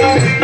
Yeah.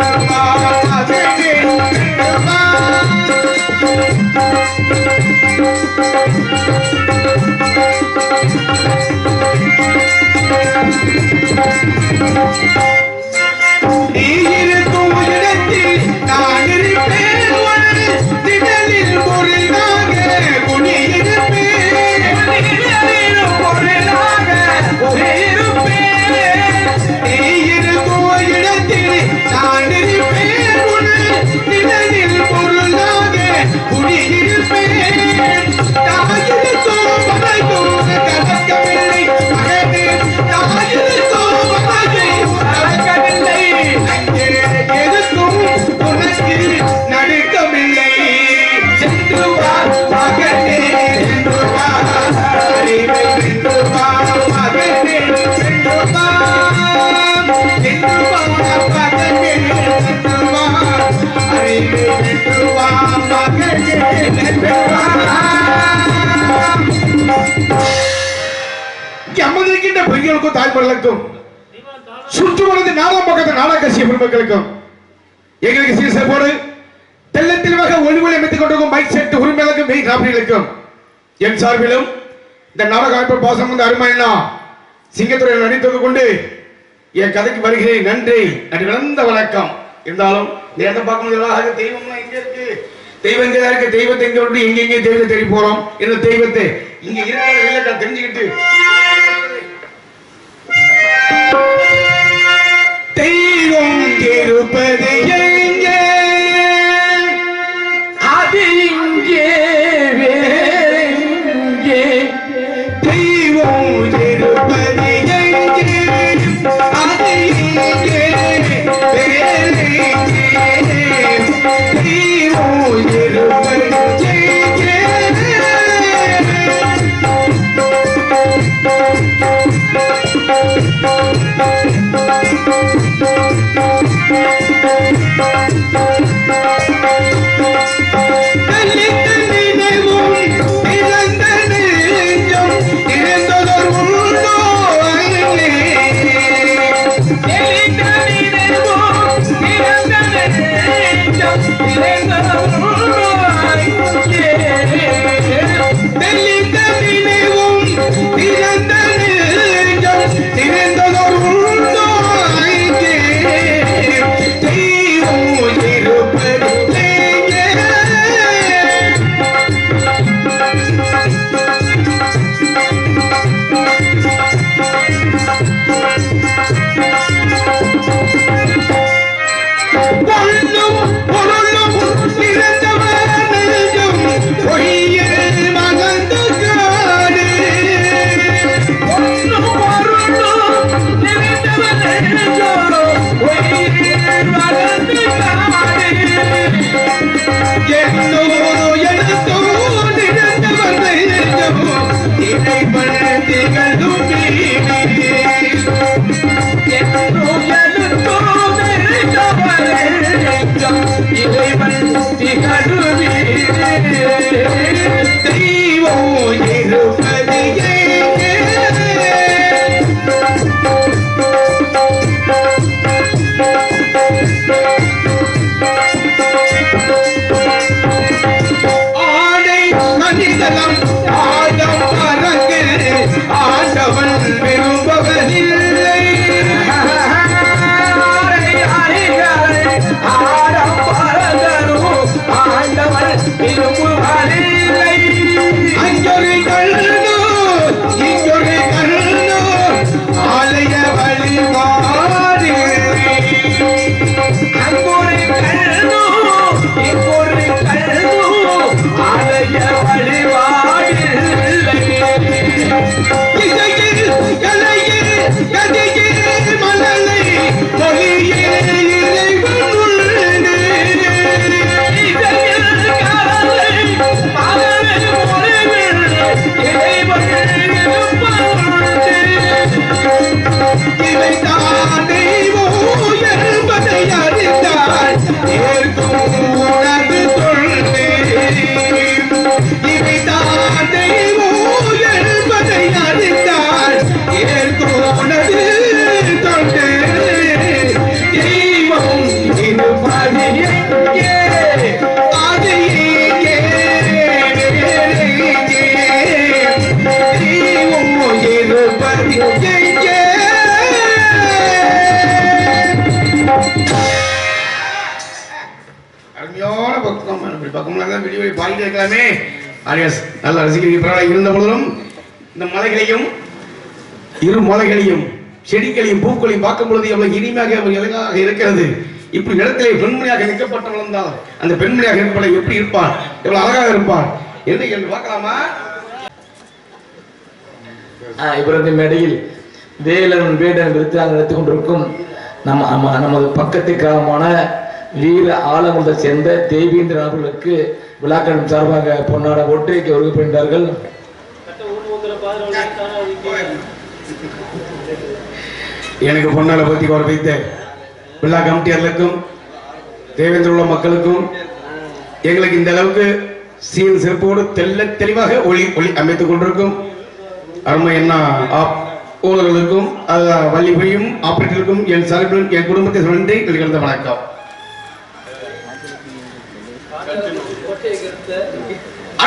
பெற்றோர்களுக்கும் தாய்மார்களுக்கும். சுற்று வளர்ந்து நாலாம் பக்கத்து நாடாகசிய பெருமக்களுக்கும் எங்களுக்கு சீச போடு. தெல்ல தெளிவாக ஒளிவொலி அமைத்துக் கொண்டிருக்கும் மைக் செட் உரிமையாளருக்கும் மெய் ராபிகளுக்கும் என் சார்பிலும் இந்த நாடக அமைப்பு பாசம் வந்து அருமையா சிங்கத்துறை நடித்தது கொண்டு என் கதைக்கு வருகிறேன். நன்றி. நன்றி. நடந்த வணக்கம். இருந்தாலும் நேரத்தை பார்க்க முடியல தெய்வம் எங்க இருக்கு. தெய்வம் இருக்கு. தெய்வத்தை எங்க விட்டு தெய்வத்தை தேடி போறோம். இந்த தெய்வத்தை? இங்க இருக்கிற தெரிஞ்சுக்கிட்டு பாடிட்டு இருக்கலாமே ஆடியன்ஸ் நல்லா ரசிக்கிறீங்க இருந்த பொழுதும் இந்த மலைகளையும் இரு மலைகளையும் செடிகளையும் பூக்களையும் பார்க்கும் பொழுது எவ்வளவு இனிமையாக எவ்வளவு அழகாக இருக்கிறது. இப்படி இடத்திலே பெண்மணியாக நிற்கப்பட்டு வளர்ந்தால் அந்த பெண்மணியாக இருப்பதை எப்படி இருப்பார் எவ்வளவு அழகாக இருப்பார் என்ன என்று பார்க்கலாமா? இவரது மேடையில் வேலன் வேடன் விருத்தாங்க நடத்தி கொண்டிருக்கும் நம்ம நமது பக்கத்துக்காகமான வீர ஆலங்குளத்தை சேர்ந்த தேவேந்திரன் அவர்களுக்கு விழாக்களின் சார்பாக பொன்னாட ஒற்றைக்கு வருகை எனக்கு பொன்னாட பத்தி வர வைத்த விழா கமிட்டியர்களுக்கும் தேவேந்திர உள்ள மக்களுக்கும் எங்களுக்கு இந்த அளவுக்கு சீன் சிறப்போடு தெல்ல தெளிவாக ஒளி ஒளி அமைத்துக் கொண்டிருக்கும் அருமை என்ன ஆப் ஊழர்களுக்கும் வள்ளிபுரியும் ஆப்பரேட்டருக்கும் என் சார்பிலும் என் குடும்பத்தை நன்றி எங்களுக்கு வணக்கம்.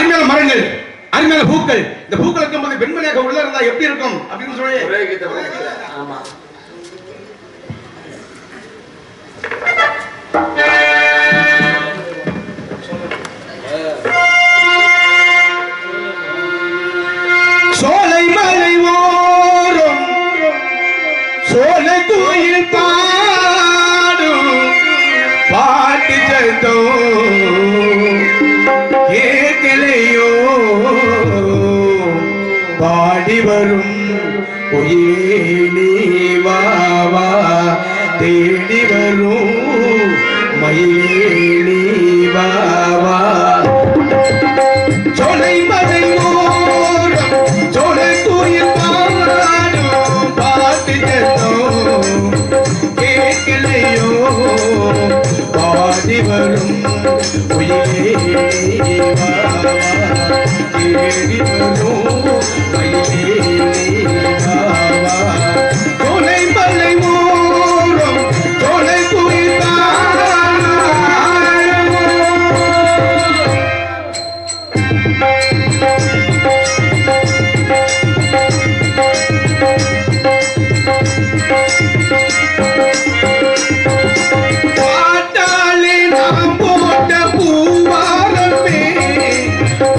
அருமையான மரங்கள் அருமையான பூக்கள். இந்த பூக்கள் இருக்கும்போது பெண்மணியாக உள்ள இருந்தா எப்படி இருக்கும்? அப்படின்னு சொல்லி. வரும். உயிரி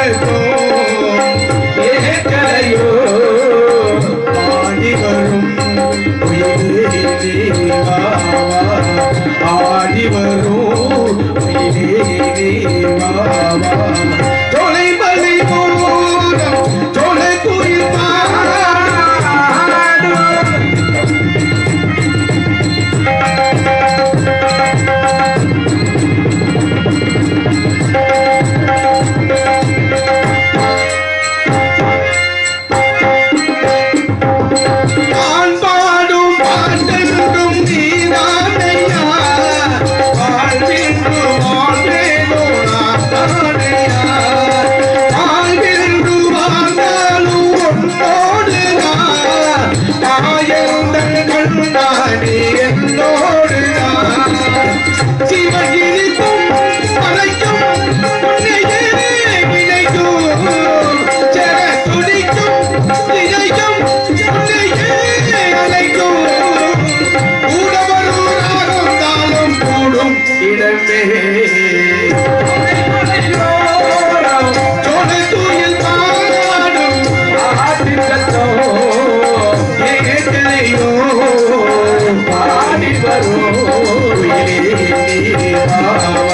Hey, Thank you.